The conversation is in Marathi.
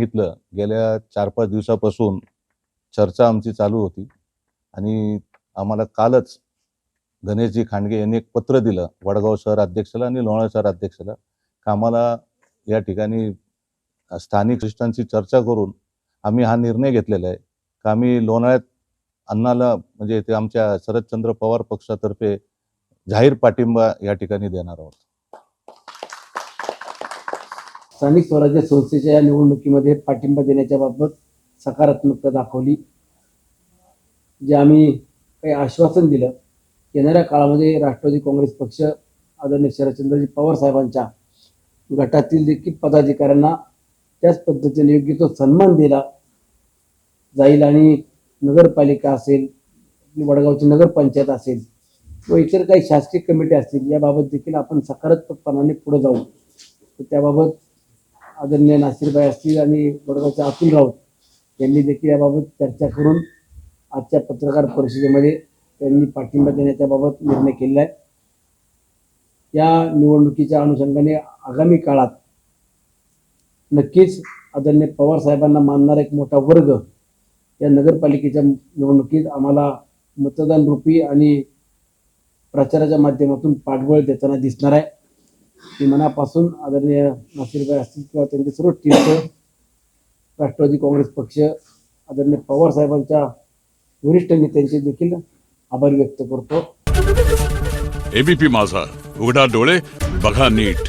सांगितलं गेल्या चार पाच दिवसापासून चर्चा आमची चालू होती आणि आम्हाला कालच गणेशजी खांडगे यांनी एक पत्र दिलं वडगाव शहर अध्यक्षाला आणि लोणावळा शहर अध्यक्षाला का आम्हाला या ठिकाणी स्थानिक शिष्टांची चर्चा करून आम्ही हा निर्णय घेतलेला आहे. का आम्ही लोणाळ्यात अण्णाला म्हणजे ते आमच्या शरदचंद्र पवार पक्षातर्फे जाहीर पाठिंबा या ठिकाणी देणार आहोत. स्थानिक स्वराज्य संस्थेच्या या निवडणुकीमध्ये पाठिंबा देण्याच्या बाबत सकारात्मकता दाखवली जे आम्ही काही आश्वासन दिलं. येणाऱ्या काळामध्ये राष्ट्रवादी काँग्रेस पक्ष आदरणीय शरदचंद्रजी पवार साहेबांच्या गटातील देखील पदाधिकाऱ्यांना त्याच पद्धतीने योग्य तो सन्मान दिला जाईल आणि नगरपालिका असेल वडगावची नगरपंचायत असेल व इतर काही शासकीय कमिटी असतील याबाबत देखील आपण सकारात्मकपणाने पुढे जाऊ. तर त्याबाबत आदरणीय नासिरबाई असतील आणि वडगावचे अतुल राऊत यांनी देखील याबाबत चर्चा करून आजच्या पत्रकार परिषदेमध्ये त्यांनी पाठिंबा देण्याच्या बाबत निर्णय केलेला आहे. या निवडणुकीच्या अनुषंगाने आगामी काळात नक्कीच आदरणीय पवार साहेबांना मानणारा एक मोठा वर्ग या नगरपालिकेच्या निवडणुकीत आम्हाला मतदान रूपी आणि प्रचाराच्या माध्यमातून पाठबळ देताना दिसणार आहे. मी मनापासून आदरणीय नासिरभाई असतील किंवा त्यांचे सर्व टीमचं राष्ट्रवादी काँग्रेस पक्ष आदरणीय पवार साहेबांच्या वरिष्ठ नेत्यांचे देखील आभार व्यक्त करतो. एबीपी माझा उघडा डोळे बघा नीट.